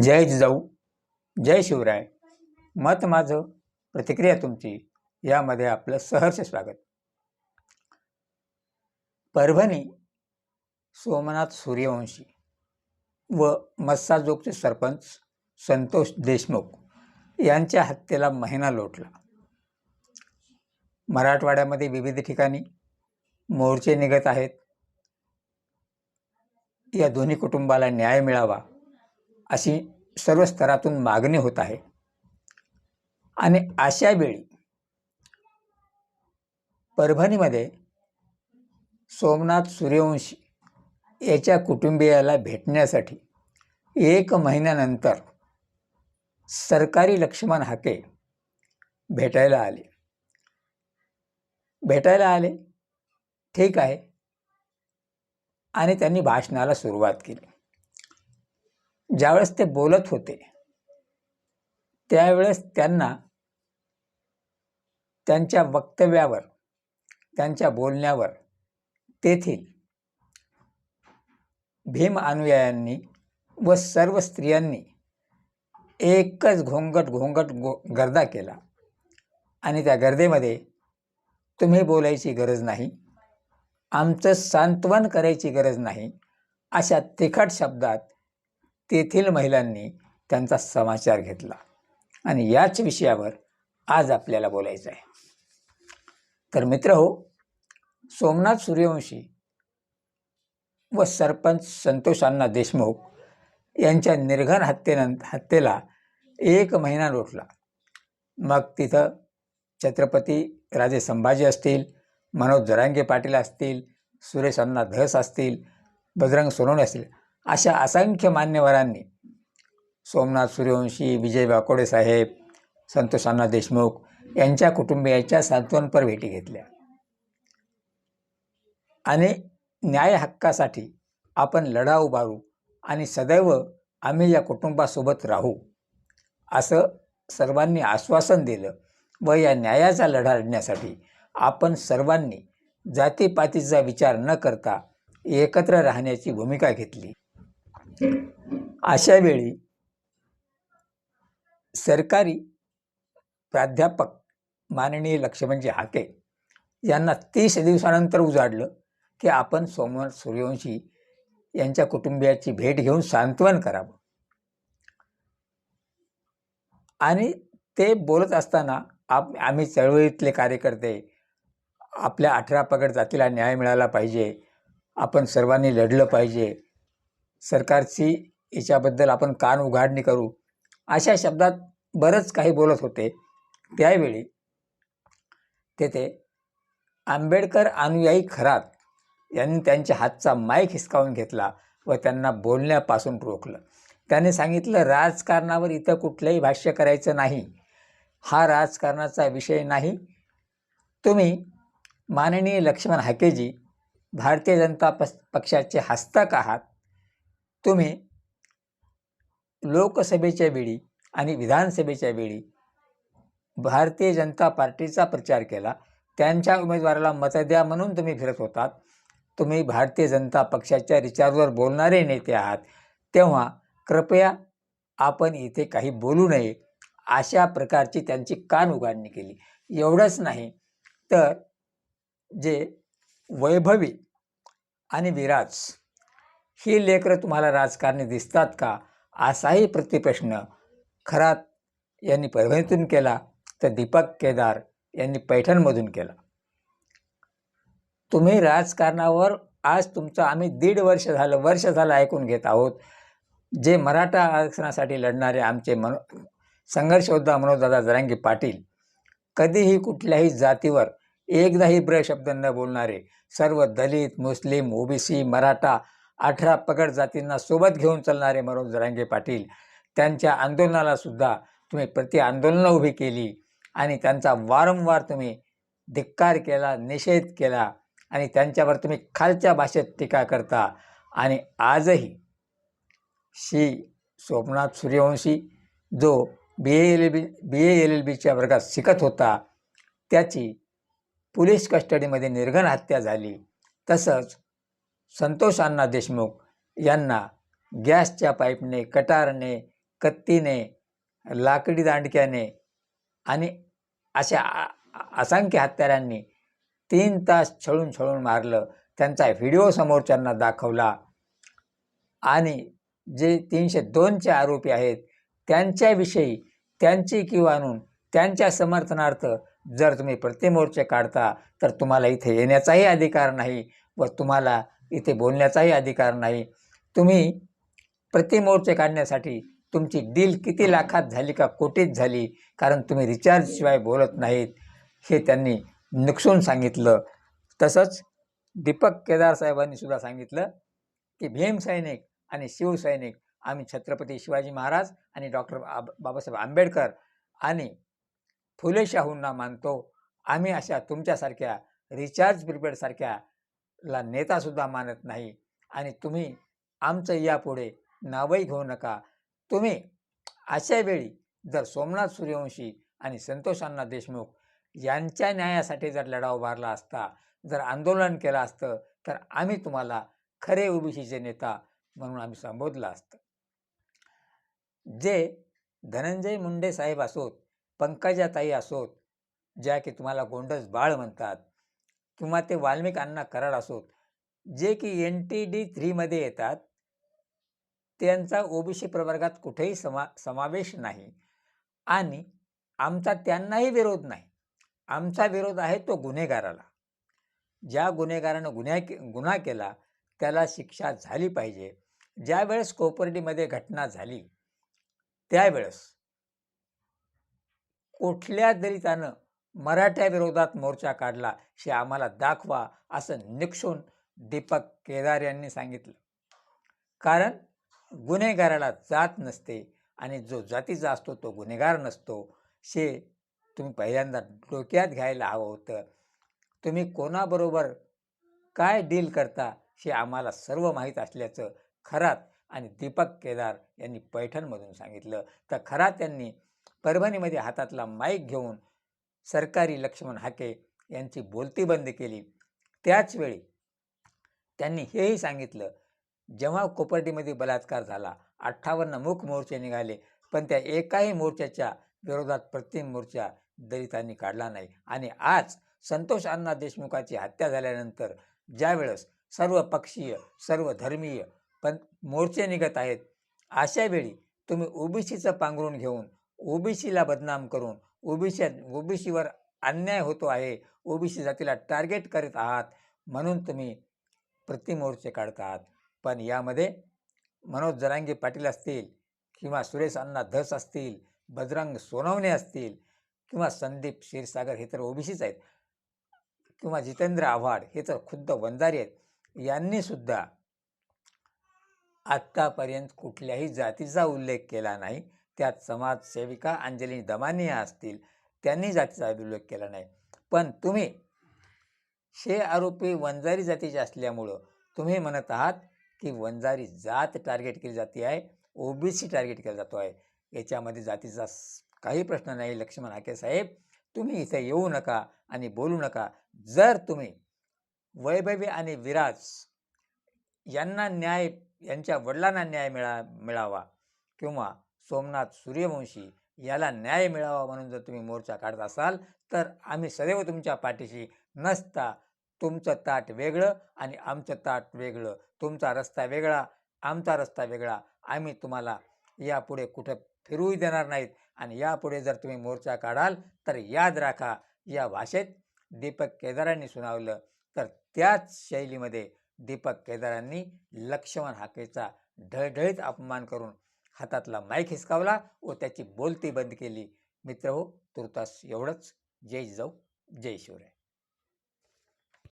जय जिजाऊ जय शिवराय. मत माझं प्रतिक्रिया तुमची यामध्ये आपलं सहर्ष स्वागत. परभणी सोमनाथ सूर्यवंशी व मस्साजोगचे सरपंच संतोष देशमुख यांच्या हत्येला महिना लोटला. मराठवाड्यामध्ये विविध ठिकाणी मोर्चे निघत आहेत. या दोन्ही कुटुंबाला न्याय मिळावा अशी सर्व स्तरातून मागणी होत आहे. आणि अशा वेळी परभणीमध्ये सोमनाथ सूर्यवंशी याच्या कुटुंबियाला भेटण्यासाठी एक महिन्यानंतर सरकारी लक्ष्मण हाके भेटायला आले. भेटायला आले. ठीक आहे. आणि त्यांनी भाषणाला सुरुवात केली. ज्यावेळेस ते बोलत होते त्यावेळेस त्यांना त्यांच्या वक्तव्यावर त्यांच्या बोलण्यावर तेथील भीम अनुयायांनी व सर्व स्त्रियांनी एकच घोंगट घोंगट गो गर्दा केला. आणि त्या गर्देमध्ये तुम्ही बोलायची गरज नाही आमचं सांत्वन करायची गरज नाही अशा तिखट शब्दात तेथील महिलांनी त्यांचा समाचार घेतला. आणि याच विषयावर आज आपल्याला बोलायचं आहे. तर मित्र हो सोमनाथ सूर्यवंशी व सरपंच संतोष अण्णा देशमुख यांच्या निर्घन हत्येनंतर हत्येला एक महिना लोटला. मग तिथं छत्रपती राजे संभाजी असतील मनोज जरांगे पाटील असतील सुरेश अण्णा धस असतील बजरंग सोनवणे असतील अशा असंख्य मान्यवरांनी सोमनाथ सूर्यवंशी विजय वाकोडे साहेब संतोषांना देशमुख यांच्या कुटुंबियाच्या सांत्वनपर भेटी घेतल्या. आणि न्याय हक्कासाठी आपण लढा उभारू आणि सदैव आम्ही या कुटुंबासोबत राहू असं सर्वांनी आश्वासन दिलं व या न्यायाचा लढा लढण्यासाठी आपण सर्वांनी जातीपातीचा विचार न करता एकत्र राहण्याची भूमिका घेतली. अशा वेळी सरकारी प्राध्यापक माननीय लक्ष्मणजी हाके यांना तीस दिवसानंतर उजाडलं की आपण सोमवार सूर्यवंशी यांच्या कुटुंबियाची भेट घेऊन सांत्वन करावं. आणि ते बोलत असताना आप आम्ही चळवळीतले कार्यकर्ते आपल्या अठरा पगड जातीला न्याय मिळाला पाहिजे आपण सर्वांनी लढलं पाहिजे सरकारची याच्याबद्दल आपण कान उघाडणी करू अशा शब्दात बरंच काही बोलत होते. त्यावेळी तेथे आंबेडकर अनुयायी खरात यांनी त्यांच्या हातचा माईक हिसकावून घेतला व त्यांना बोलण्यापासून रोखलं. त्याने सांगितलं राजकारणावर इथं कुठलंही भाष्य करायचं नाही. हा राजकारणाचा विषय नाही. तुम्ही माननीय लक्ष्मण हाकेजी भारतीय जनता पस पक्षाचे हस्तक आहात. तुम्ही लोकसभेच्या वेळी आणि विधानसभेच्या वेळी भारतीय जनता पार्टीचा प्रचार केला. त्यांच्या उमेदवाराला मतं द्या म्हणून तुम्ही फिरत होतात. तुम्ही भारतीय जनता पक्षाच्या रिचार्जवर बोलणारे नेते आहात. तेव्हा कृपया आपण इथे काही बोलू नये अशा प्रकारची त्यांची कान उघडणी केली. एवढंच नाही तर जे वैभवी आणि विराज ही लेकरं तुम्हाला राजकारणी दिसतात का? असाही प्रतिप्रश्न खरात यांनी परभणीतून केला तर दीपक केदार यांनी पैठणमधून केला. तुम्ही राजकारणावर आज तुमचं आम्ही दीड वर्ष झालं वर्ष झालं ऐकून घेत आहोत. जे मराठा आरक्षणासाठी लढणारे आमचे मनो संघर्षयोद्धा मनोजदादा जरांगी पाटील कधीही कुठल्याही जातीवर एकदाही ब्र शब्द न बोलणारे सर्व दलित मुस्लिम ओबीसी मराठा अठरा पगड जातींना सोबत घेऊन चालणारे मनोज जरांगे पाटील त्यांच्या आंदोलनाला सुद्धा तुम्ही प्रति आंदोलनं उभी केली आणि त्यांचा वारंवार तुम्ही धिक्कार केला निषेध केला आणि त्यांच्यावर तुम्ही खालच्या भाषेत टीका करता. आणि आजही श्री स्वप्नाथ सूर्यवंशी जो B A L B B A L L बीच्या वर्गात शिकत होता त्याची पोलीस कस्टडीमध्ये निर्घण हत्या झाली. तसंच संतोष अण्णा देशमुख यांना गॅसच्या पाईपने कटारने कत्तीने लाकडी दांडक्याने आणि अशा असंख्य हत्यारांनी तीन तास छळून छळून मारलं. त्यांचा व्हिडिओ समोरच्यांना दाखवला. आणि जे तीनशे दोनचे आरोपी आहेत त्यांच्याविषयी त्यांची किंवा आणून त्यांच्या समर्थनार्थ जर तुम्ही प्रतिमोर्चे काढता तर तुम्हाला इथे येण्याचाही अधिकार नाही व तुम्हाला इथे बोलण्याचाही अधिकार नाही. तुम्ही प्रतिमोर्चे काढण्यासाठी तुमची डील किती लाखात झाली का कोटीत झाली कारण तुम्ही रिचार्जशिवाय बोलत नाहीत हे त्यांनी नुकसून सांगितलं. तसंच दीपक केदार साहेबांनी सुद्धा सांगितलं की भीमसैनिक आणि शिवसैनिक आम्ही छत्रपती शिवाजी महाराज आणि डॉक्टर आब बाबासाहेब आंबेडकर आणि फुले शाहूंना मानतो. आम्ही अशा तुमच्यासारख्या रिचार्ज प्रिपेडसारख्या ला नेतासुद्धा मानत नाही. आणि तुम्ही आमचं यापुढे नावही घेऊ नका. तुम्ही अशा वेळी जर सोमनाथ सूर्यवंशी आणि संतोषांना देशमुख यांच्या न्यायासाठी जर लढा उभारला असता जर आंदोलन केलं असतं तर आम्ही तुम्हाला खरे ओबीसीचे नेता म्हणून आम्ही संबोधलं असतं. जे धनंजय मुंडे साहेब असोत पंकजाताई असोत ज्या की तुम्हाला गोंडस बाळ म्हणतात किंवा ते वाल्मिक अण्णा कराड असोत जे की एन टी डी थ्रीमध्ये येतात त्यांचा ओबीसी प्रवर्गात कुठेही समा समावेश नाही. आणि आमचा त्यांनाही विरोध नाही. आमचा विरोध आहे तो गुन्हेगाराला. ज्या गुन्हेगारानं गुन्हा के गुन्हा केला त्याला शिक्षा झाली पाहिजे. ज्यावेळेस कोपर्डीमध्ये घटना झाली त्यावेळेस कुठल्या दलितानं मराठ्याविरोधात मोर्चा काढला हे आम्हाला दाखवा असं निक्षून दीपक केदार यांनी सांगितलं. कारण गुन्हेगाराला जात नसते आणि जो जातीचा असतो तो गुन्हेगार नसतो हे तुम्ही पहिल्यांदा डोक्यात घ्यायला हवं होतं. तुम्ही कोणाबरोबर काय डील करता हे आम्हाला सर्व माहीत असल्याचं खरात आणि दीपक केदार यांनी पैठणमधून सांगितलं. तर खरात यांनी परभणीमध्ये हातातला माईक घेऊन सरकारी लक्ष्मण हाके यांची बोलती बंद केली. त्याचवेळी त्यांनी हेही सांगितलं जेव्हा कोपर्डीमध्ये बलात्कार झाला अठ्ठावन्न मुख मोर्चे निघाले पण त्या एकाही मोर्चाच्या विरोधात प्रतिम मोर्चा दलितांनी काढला नाही. आणि आज संतोष अण्णा देशमुखाची हत्या झाल्यानंतर ज्यावेळेस सर्व पक्षीय सर्व धर्मीय पण मोर्चे निघत आहेत अशावेळी तुम्ही ओबीसीचं पांघरून घेऊन ओबीसीला बदनाम करून ओबीसी ओबीसीवर अन्याय होतो आहे. ओबीसी जातीला टार्गेट करीत आहात म्हणून तुम्ही प्रतिमोर्चे काढत आहात पण यामध्ये मनोज जरांगे पाटील असतील किंवा सुरेश अण्णा धस असतील बजरंग सोनवणे असतील किंवा संदीप क्षीरसागर हे तर ओबीसीच आहेत किंवा जितेंद्र आव्हाड हे तर खुद्द वंजारी आहेत. यांनीसुद्धा आत्तापर्यंत कुठल्याही जातीचा उल्लेख केला नाही. त्यात समाजसेविका अंजली दमानिया असतील त्यांनी जातीचा अभिलेख केला नाही. पण तुम्ही हे आरोपी वंजारी जातीचे असल्यामुळं तुम्ही म्हणत आहात की वंजारी जात टार्गेट केली जाते आहे ओबीसी टार्गेट केला जातो आहे. याच्यामध्ये जातीचा काही प्रश्न नाही लक्ष्मण हाके साहेब. तुम्ही इथे येऊ नका आणि बोलू नका. जर तुम्ही वैभवी आणि विराज यांना न्याय यांच्या वडिलांना न्याय मिळा मिळावा किंवा सोमनाथ सूर्यवंशी याला न्याय मिळावा म्हणून जर तुम्ही मोर्चा काढत असाल तर आम्ही सदैव तुमच्या पाठीशी नसता. तुमचं ताट वेगळं आणि आमचं ताट वेगळं. तुमचा रस्ता वेगळा आमचा रस्ता वेगळा. आम्ही तुम्हाला यापुढे कुठं फिरूही देणार नाहीत. आणि यापुढे जर तुम्ही मोर्चा काढाल तर याद राखा या भाषेत दीपक केदारांनी सुनावलं. तर त्याच शैलीमध्ये दीपक केदारांनी लक्ष्मण हाकेचा ढळढळीत अपमान करून हातातला माईक हिसकावला व त्याची बोलती बंद केली. मित्र हो तुर्तास एवढंच. जय जाऊ जय शिवराय.